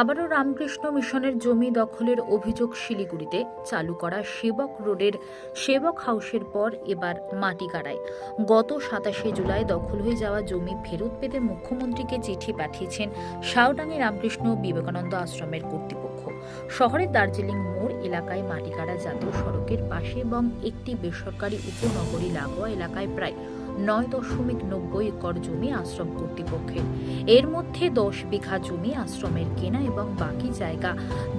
আবারও রামকৃষ্ণ মিশনের জমি দখলের অভিযোগ শিলিগুড়িতে চালু করা সেবক রোডের সেবক হাউসের পর এবার মাটি কাড়ায়। গত সাতাশে জুলাই দখল হয়ে যাওয়া জমি ফেরত পেতে মুখ্যমন্ত্রীকে চিঠি পাঠিয়েছেন শাওডাঙ্গি রামকৃষ্ণ বিবেকানন্দ আশ্রমের কর্তৃপক্ষ। শহরের দার্জিলিং মোড় এলাকায় মাটিগাড়া জাতীয় সড়কের পাশে এবং একটি বেসরকারি উপনগরী লাগোয়া এলাকায় প্রায় নয় দশমিক নব্বই একর জমি আশ্রম কর্তৃপক্ষের। এর মধ্যে দশ বিঘা জমি আশ্রমের কেনা এবং বাকি জায়গা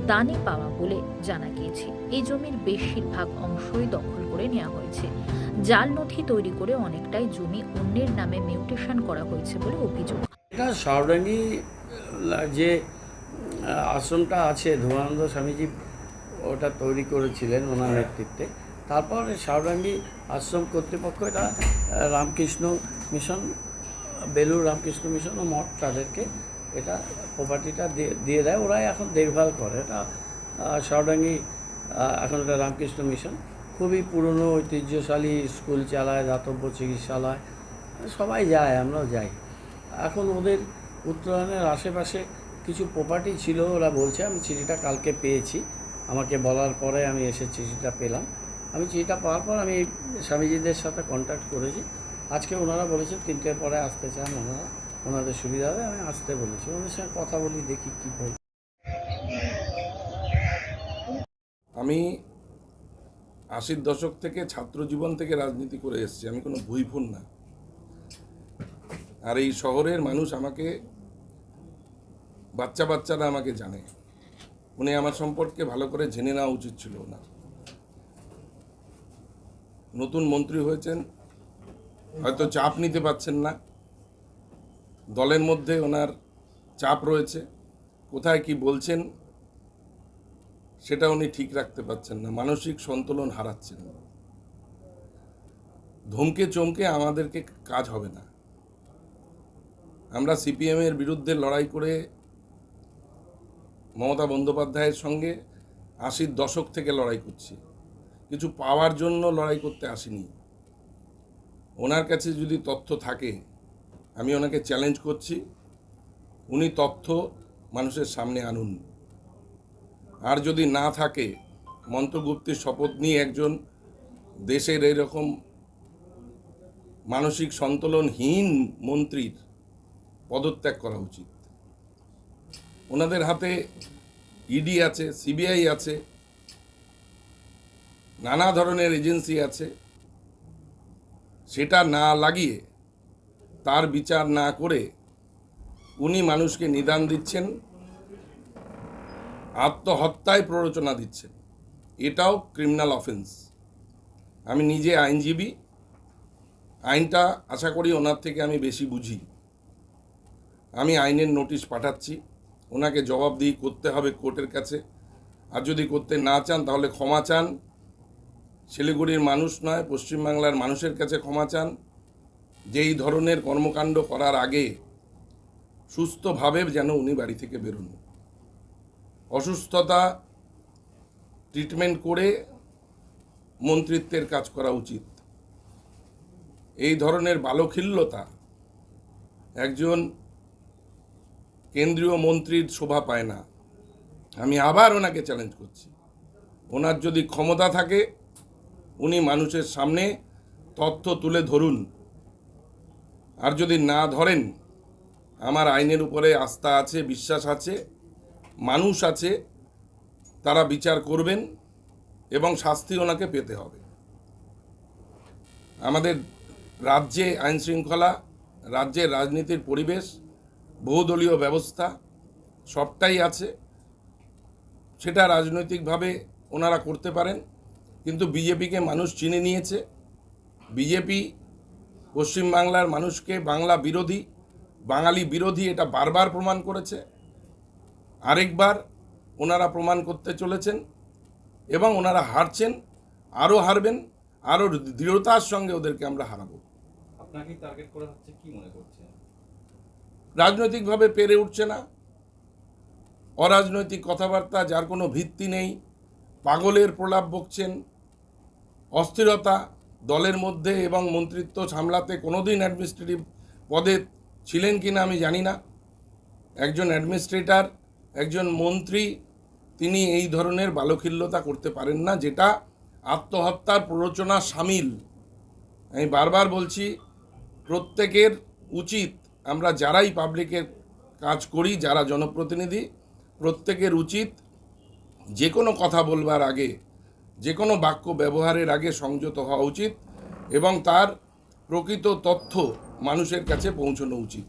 দানে পাওয়া বলে জানা গিয়েছে। এই জমির বেশিরভাগ অংশই দখল করে নেওয়া হয়েছে। জাল নথি তৈরি করে অনেকটাই জমি অন্যের নামে মিউটেশন করা হয়েছে বলে অভিযোগ। এটা সাউরাঙ্গি যে আশ্রমটা আছে ধর্মানন্দ স্বামীজি ওটা তৈরি করেছিলেন ওনার নেতৃত্বে। তারপর সাউরাঙ্গি আশ্রম কর্তৃপক্ষ এটা রামকৃষ্ণ মিশন বেলুর রামকৃষ্ণ মিশন ও মঠ তাদেরকে এটা প্রপার্টিটা দিয়ে দিয়ে দেয়। ওরাই এখন দেখভাল করে। এটা সাউরাঙ্গি এখন এটা রামকৃষ্ণ মিশন। খুবই পুরনো ঐতিহ্যশালী স্কুল চালায় দাতব্য চিকিৎসালয়। সবাই যায় আমরাও যাই। এখন ওদের উত্তরায়ণের আশেপাশে কিছু প্রপার্টি ছিল, ওরা বলছে, আমি চিঠিটা কালকে পেয়েছি। আমাকে বলার পরে আমি এসে চিঠিটা পেলাম। আমি চিঠিটা পাওয়ার পর আমি স্বামীজিদের সাথে কন্ট্যাক্ট করেছি। আজকে ওনারা বলেছেন তিনটের পরে আসতে চান ওনারা, ওনাদের সুবিধা হবে। আমি আসতে বলেছি। ওদের সঙ্গে কথা বলি, দেখি কী বল আমি আশির দশক থেকে ছাত্র জীবন থেকে রাজনীতি করে এসেছি। আমি কোনো ভুইফুন না। আর এই শহরের মানুষ আমাকে বাচ্চা বাচ্চারা আমাকে জানে। উনি আমার সম্পর্কে ভালো করে জেনে নেওয়া উচিত ছিল ওনার। নতুন মন্ত্রী হয়েছেন, হয়তো চাপ নিতে পারছেন না। দলের মধ্যে ওনার চাপ রয়েছে, কোথায় কি বলছেন, সেটা উনি ঠিক রাখতে পারছেন না, মানসিক সন্তুলন হারাচ্ছেন। ধমকে চমকে আমাদেরকে কাজ হবে না। আমরা সিপিএমের বিরুদ্ধে লড়াই করে মমতা বন্দ্যোপাধ্যায়ের সঙ্গে আশির দশক থেকে লড়াই করছি। কিছু পাওয়ার জন্য লড়াই করতে আসিনি। ওনার কাছে যদি তথ্য থাকে, আমি ওনাকে চ্যালেঞ্জ করছি। উনি তথ্য মানুষের সামনে আনুন। আর যদি না থাকে, মন্ত্রগুপ্তের শপথ নিয়ে একজন দেশের এরকম মানসিক সন্তুলনহীন মন্ত্রীর পদত্যাগ করা উচিত। ওনাদের হাতে ইডি আছে সিবিআই আছে, নানা ধরনের এজেন্সি আছে। সেটা না লাগিয়ে তার বিচার না করে উনি মানুষকে নিদান দিচ্ছেন, আত্মহত্যায় প্ররোচনা দিচ্ছেন। এটাও ক্রিমিনাল অফেন্স আমি নিজে আইনজীবী, আইনটা আশা করি ওনার থেকে আমি বেশি বুঝি। আমি আইনের নোটিশ পাঠাচ্ছি। ওনাকে জবাবদিহি করতে হবে কোর্টের কাছে। আর যদি করতে না চান, তাহলে ক্ষমা চান। শিলিগুড়ির মানুষ নয়, পশ্চিমবাংলার মানুষের কাছে ক্ষমা চান। যে এই ধরনের কর্মকাণ্ড করার আগে সুস্থভাবে যেন উনি বাড়ি থেকে বেরোন। অসুস্থতা ট্রিটমেন্ট করে মন্ত্রিত্বের কাজ করা উচিত। এই ধরনের বালখিল্যতা একজন কেন্দ্রীয় মন্ত্রীর শোভা পায় না। আমি আবার ওনাকে চ্যালেঞ্জ করছি। ওনার যদি ক্ষমতা থাকে, উনি মানুষের সামনে তথ্য তুলে ধরুন। আর যদি না ধরেন, আমার আইনের উপরে আস্থা আছে, বিশ্বাস আছে, মানুষ আছে, তারা বিচার করবেন এবং শাস্তি ওনাকে পেতে হবে। আমাদের রাজ্যে আইন শৃঙ্খলা রাজ্যের রাজনীতির পরিবেশ বহুদলীয় ব্যবস্থা সবটাই আছে। সেটা রাজনৈতিকভাবে ওনারা করতে পারেন, কিন্তু বিজেপিকে মানুষ চিনে নিয়েছে। বিজেপি পশ্চিমবাংলার মানুষকে বাংলা বিরোধী, বাঙালি বিরোধী এটা বারবার প্রমাণ করেছে। আরেকবার ওনারা প্রমাণ করতে চলেছেন এবং ওনারা হারছেন, আরও হারবেন, আরও দৃঢ়তার সঙ্গে ওদেরকে আমরা হারাবো। আপনাকে টার্গেট করা হচ্ছে কি মনে করছেন? রাজনৈতিকভাবে পেরে উঠছে না। অরাজনৈতিক কথাবার্তা যার কোনো ভিত্তি নেই। পাগলের প্রলাপ বকছেন। অস্থিরতা দলের মধ্যে এবং মন্ত্রিত্ব সামলাতে কোনোদিন অ্যাডমিনিস্ট্রেটিভ পদে ছিলেন কি না আমি জানি না। একজন অ্যাডমিনিস্ট্রেটর একজন মন্ত্রী, তিনি এই ধরনের বালখিল্যতা করতে পারেন না, যেটা আত্মহত্যার প্ররোচনা সামিল। আমি বারবার বলছি, প্রত্যেকের উচিত আমরা যারাই পাবলিকের কাজ করি, যারা জনপ্রতিনিধি, প্রত্যেকের উচিত যে কোনো কথা বলবার আগে, যে কোনো বাক্য ব্যবহারের আগে সংযত হওয়া উচিত এবং তার প্রকৃত তথ্য মানুষের কাছে পৌঁছানো উচিত।